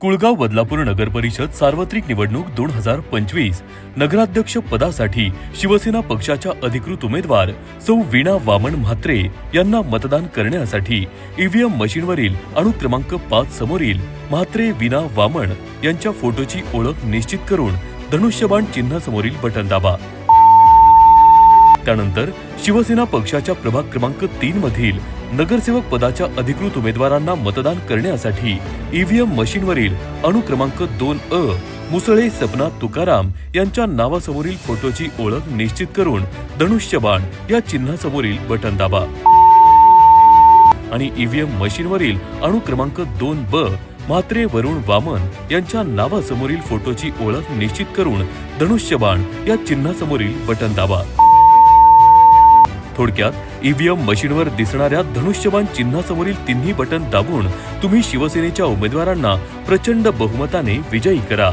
कुळगाव बदलापूर नगर परिषद सार्वत्रिक निवडणूक दोन हजार पंचवीस. नगराध्यक्ष पदासाठी शिवसेना पक्षाच्या अधिकृत उमेदवार सौ वीणा वामन म्हात्रे यांना मतदान करण्यासाठी ईव्हीएम मशीनवरील अणु क्रमांक पाच समोरील म्हात्रे वीणा वामन यांच्या फोटोची ओळख निश्चित करून धनुष्यबाण चिन्हासमोरील बटन दाबा. त्यानंतर शिवसेना पक्षाच्या प्रभाग क्रमांक तीन मधील नगरसेवक पदाच्या अधिकृत उमेदवारांना मतदान करण्यासाठी ईव्हीएम मशीनवरील अणुक्रमांक दोन अ मुसळे सपना तुकाराम यांच्या नावासमोरील फोटोची ओळख निश्चित करून धनुष्यबाण या चिन्हासमोरील बटन दाबा. आणि ईव्हीएम मशीनवरील अणु क्रमांक दोन ब म्हात्रे वरुण वामन यांच्या नावासमोरील फोटोची ओळख निश्चित करून धनुष्यबाण या चिन्हासमोरील बटन दाबा. थोडक्यात ईव्हीएम मशीनवर दिसणाऱ्या धनुष्यबाण चिन्हासमोरील तिन्ही बटन दाबून तुम्ही शिवसेनेच्या उमेदवारांना प्रचंड बहुमताने विजयी करा.